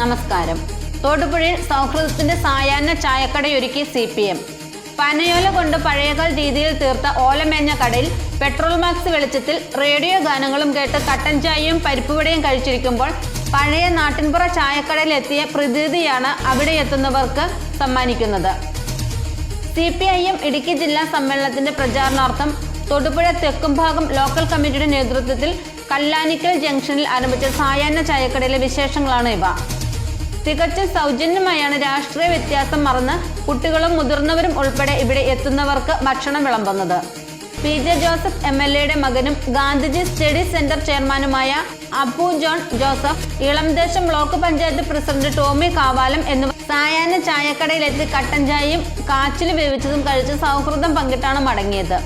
നമസ്കാരം. തോട്ടുപുഴയിൽ സൗഹൃദത്തിന്റെ സായാഹ്ന ചായക്കടയൊരുക്കി സി പി എം. പനയോല കൊണ്ട് പഴയകാല രീതിയിൽ തീർത്ത ഓലമേഞ്ഞ കടയിൽ പെട്രോൾ മാക്സ് വെളിച്ചത്തിൽ റേഡിയോ ഗാനങ്ങളും കേട്ട് കട്ടൻ ചായയും പരിപ്പുവടയും കഴിച്ചിരിക്കുമ്പോൾ പഴയ നാട്ടിൻപുറ ചായക്കടയിലെത്തിയ പ്രതീതിയാണ് അവിടെ എത്തുന്നവർക്ക് സമ്മാനിക്കുന്നത്. C P I M Idukki ജില്ലാ സമ്മേളനത്തിന്റെ പ്രചാരണാർത്ഥം തൊടുപുഴ തെക്കും ഭാഗം ലോക്കൽ കമ്മിറ്റിയുടെ നേതൃത്വത്തിൽ കല്ലാനിക്കൽ ജംഗ്ഷനിൽ ആരംഭിച്ച സായാഹ്ന ചായക്കടയിലെ വിശേഷങ്ങളാണ് ഇവ. തികച്ചും സൗജന്യമായാണ് രാഷ്ട്രീയ വ്യത്യാസം മറന്ന് കുട്ടികളും മുതിർന്നവരും ഉൾപ്പെടെ ഇവിടെ എത്തുന്നവർക്ക് ഭക്ഷണം വിളമ്പുന്നത്. P J Joseph M L എയുടെ മകനും ഗാന്ധിജി സ്റ്റഡി സെന്റർ ചെയർമാനുമായ അപ്പു ജോൺ ജോസഫ് ഇളംദേശം ബ്ലോക്ക് പഞ്ചായത്ത് പ്രസിഡന്റ് ടോമി കാവാലം എന്നിവർ സായാഹ്ന ചായക്കടയിലെത്തി കട്ടൻ ചായയും കാച്ചിൽ വേവിച്ചതും കഴിച്ച് സൗഹൃദം പങ്കിട്ടാണ് മടങ്ങിയത്.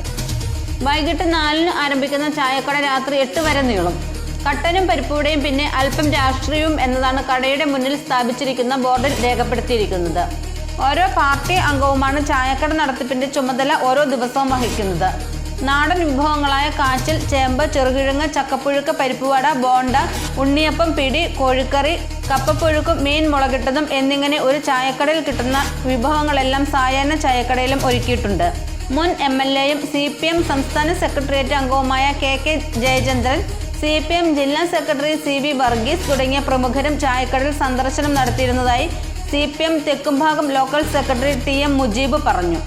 വൈകിട്ട് നാലിന് ആരംഭിക്കുന്ന ചായക്കട രാത്രി എട്ട് വരെ നീളും. കട്ടനും പരിപ്പൂടെയും പിന്നെ അല്പം രാഷ്ട്രീയവും എന്നതാണ് കടയുടെ മുന്നിൽ സ്ഥാപിച്ചിരിക്കുന്ന ബോർഡിൽ രേഖപ്പെടുത്തിയിരിക്കുന്നത്. ഓരോ പാർട്ടി അംഗവുമാണ് ചായക്കട നടത്തിപ്പിന്റെ ചുമതല ഓരോ ദിവസവും വഹിക്കുന്നത്. നാടൻ വിഭവങ്ങളായ കാച്ചിൽ ചേമ്പ് ചെറുകിഴങ്ങ് ചക്കപ്പുഴുക്ക് പരിപ്പുവട ബോണ്ട ഉണ്ണിയപ്പം പിടി കോഴിക്കറി കപ്പപ്പുഴുക്കും മീൻ മുളകിട്ടതും എന്നിങ്ങനെ ഒരു ചായക്കടയിൽ കിട്ടുന്ന വിഭവങ്ങളെല്ലാം സായാഹ്ന ചായക്കടയിലും ഒരുക്കിയിട്ടുണ്ട്. മുൻ എം എൽ എയും സി പി എം സംസ്ഥാന സെക്രട്ടേറിയറ്റ് അംഗവുമായ K K Jayachandran C P M ജില്ലാ സെക്രട്ടറി സി വി വർഗീസ് തുടങ്ങിയ പ്രമുഖരും ചായക്കടയിൽ സന്ദർശനം നടത്തിയിരുന്നതായി C P M Thekkumbhagam local secretary T M Mujeeb പറഞ്ഞു